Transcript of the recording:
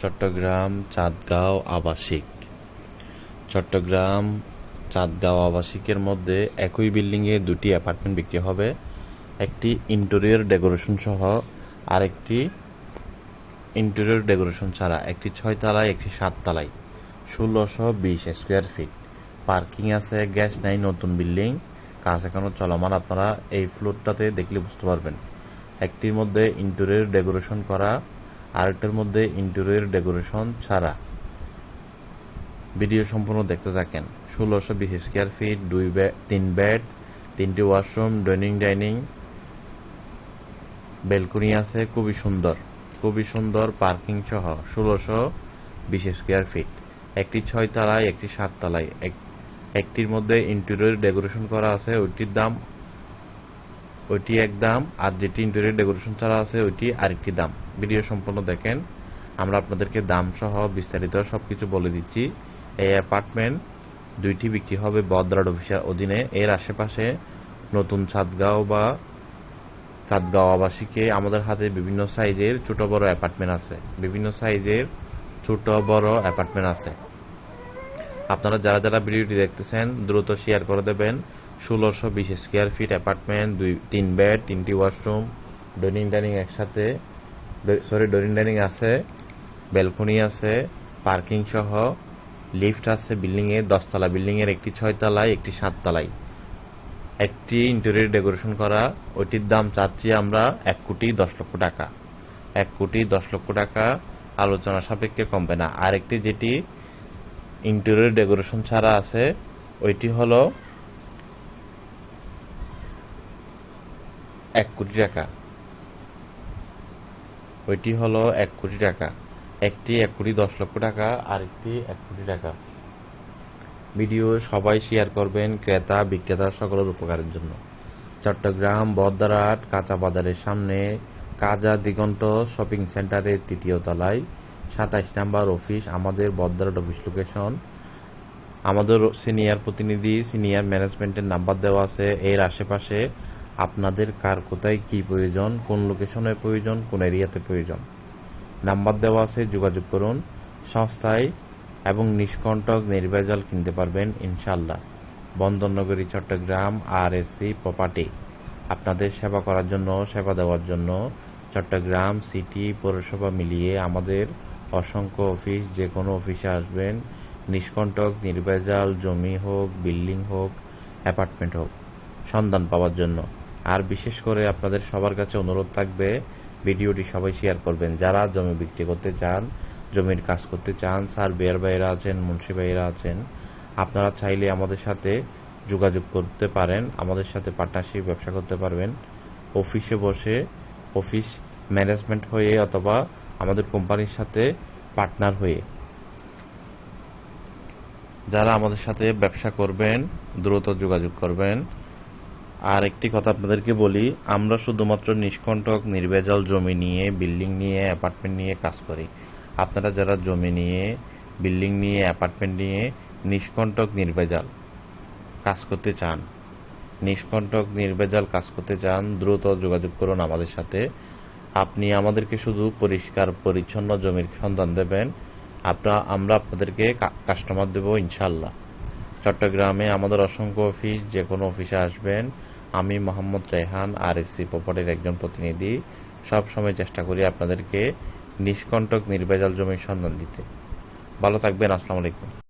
চট্টগ্রাম, চাঁদগাঁও আবাসিক। চট্টগ্রাম, চাঁদগাঁও আবাসিকের মধ্যে একই বিল্ডিংয়ে দুটি অ্যাপার্টমেন্ট বিক্রি হবে। একটি ইন্টেরিয়র ডেকোরেশন সহ আরেকটি ইন্টেরিয়র ডেকোরেশন ছাড়া একটি ছয় তলায় একটি সাত তলায় ষোলোশো বিশ স্কোয়ার ফিট। পার্কিং আছে, গ্যাস নাই, নতুন বিল্ডিং। কাজ এখনও চলমান, আপনারা এই ফ্লোরটাতে দেখলে বুঝতে পারবেন। একটির মধ্যে ইন্টেরিয়র ডেকোরেশন করা আরেকটার মধ্যে ইন্টেরিয়র ডেকোরেশন ছাড়া। ভিডিও সম্পূর্ণ দেখতে থাকেন। ষোলোশো বিশ স্কোয়ার ফিট দুই তিন বেড তিনটি ওয়াশরুম ডাইনিং ডাইনিং বেলকনি আছে, খুবই সুন্দর। খুবই সুন্দর পার্কিং সহ ষোলোশো বিশ স্কোয়ার ফিট একটি ছয় তালায় একটি সাত তালায় এক- একটির মধ্যে ইন্টেরিয়র ডেকোরেশন করা আছে, ওইটির দাম ওইটি এক দাম, আর যেটি ইন্টেরিয়র ডেকোরেশন ছাড়া আছে, ওইটি আরেকটি দাম। ভিডিও সম্পূর্ণ দেখেন। আমরা আপনাদেরকে দাম সহ বিস্তারিত সবকিছু বলে দিচ্ছি। এই অ্যাপার্টমেন্ট দুইটি বিক্রি হবে বদ্রাড অফিসের অধীনে। এর আশেপাশে নতুন সাতগাঁও বা চাঁদগাঁও আবাসিকে আমাদের হাতে বিভিন্ন সাইজের ছোট বড় অ্যাপার্টমেন্ট আছে। বিভিন্ন সাইজের ছোট বড় অ্যাপার্টমেন্ট আছে। আপনারা যারা যারা ভিডিওটি দেখতেছেন, দ্রুত শেয়ার করে দেবেন। ষোলোশো বিশ স্কোয়ার ফিট অ্যাপার্টমেন্ট দুই, তিন বেড তিনটি ওয়াশরুম ডাইনিং ডাইনিং একসাথে সরি ডাইনিং ডাইনিং আছে ব্যালকনি আছে পার্কিং সহ লিফট আছে বিল্ডিং এর দশতলা বিল্ডিং এর একটি ছয় তলায় একটি সাত তলায় একটি ইন্টেরিয়র ডেকোরেশন করা, ওইটির দাম চাচ্ছি আমরা এক কোটি দশ লক্ষ টাকা। এক কোটি দশ লক্ষ টাকা আলোচনা সাপেক্ষে কমবে না। আরেকটি যেটি ইন্টেরিয়র ডেকোরেশন ছাড়া আছে, ওইটি হলো এক কোটি টাকা। ওইটি হলো এক কোটি টাকা। একটি এক কোটি দশ লক্ষ টাকা, আরেকটি এক কোটি টাকা। ভিডিও সবাই শেয়ার করবেন ক্রেতা, বিক্রেতা সকলের উপকারের জন্য। চট্টগ্রাম, বদ্রাট, কাঁচা বাজারের সামনে কাজা দিগন্ত শপিং সেন্টারের তৃতীয় তলায়, সাতাইশ নাম্বার অফিস আমাদের বদ্রাট অফিস লোকেশন আমাদের সিনিয়র প্রতিনিধি সিনিয়র ম্যানেজমেন্টের নাম্বার দেওয়া আছে। এর আশেপাশে আপনাদের কার কোথায় কি প্রয়োজন, কোন লোকেশনে প্রয়োজন, কোন এরিয়াতে প্রয়োজন। নাম্বার দেওয়া আছে, যোগাযোগ করুন। সংস্থায় এবং নিষ্কণ্টক নির্ভেজাল কিনতে পারবেন ইনশাল্লাহ বন্দরনগরী, চট্টগ্রাম আর এসি প্রপার্টি আপনাদের সেবা করার জন্য, সেবা দেওয়ার জন্য চট্টগ্রাম সিটি পৌরসভা মিলিয়ে আমাদের অসংখ্য অফিস যে কোনো অফিসে আসবেন। নিষ্কণ্টক, নির্ভেজাল, জমি হোক বিল্ডিং হোক অ্যাপার্টমেন্ট হোক, সন্ধান পাওয়ার জন্য। আর বিশেষ করে আপনাদের সবার কাছে অনুরোধ থাকবে, ভিডিওটি সবাই শেয়ার করবেন। যারা জমি বিক্রি করতে চান, জমির কাজ করতে চান সার্ভেয়ার ভাইয়েরা আছেন, মুন্সি ভাইয়েরা আছেন, আপনারা চাইলে আমাদের সাথে যোগাযোগ করতে পারেন, আমাদের সাথে পার্টনারশিপ ব্যবসা করতে পারবেন। অফিসে বসে, অফিস ম্যানেজমেন্ট হয়ে অথবা আমাদের কোম্পানির সাথে পার্টনার হয়ে যারা আমাদের সাথে ব্যবসা করবেন, দ্রুত যোগাযোগ করবেন। আর একটি কথা আপনাদেরকে বলি, আমরা শুধুমাত্র নিষ্কণ্টক নির্ভেজাল জমি নিয়ে, বিল্ডিং নিয়ে, অ্যাপার্টমেন্ট নিয়ে কাজ করি। আপনারা যারা জমি নিয়ে, বিল্ডিং নিয়ে, অ্যাপার্টমেন্ট নিয়ে নিষ্কণ্টক নির্ভেজাল কাজ করতে চান, নিষ্কণ্টক নির্ভেজাল কাজ করতে চান, দ্রুত যোগাযোগ করুন আমাদের সাথে। আপনি আমাদেরকে শুধু পরিষ্কার, পরিচ্ছন্ন জমির সন্ধান দেবেন। আপনার আমরা আপনাদেরকে কাস্টমার দেবো ইনশাল্লাহ চট্টগ্রামে আমাদের অসংখ্য অফিস যে কোনো অফিসে আসবেন। আমি Mohammad Rehan R S C প্রপার্টির একজন প্রতিনিধি। সবসময় চেষ্টা করি আপনাদেরকে নিষ্কণ্টক নির্ভেজাল জমির সন্ধান দিতে। ভালো থাকবেন, আসসালামু আলাইকুম।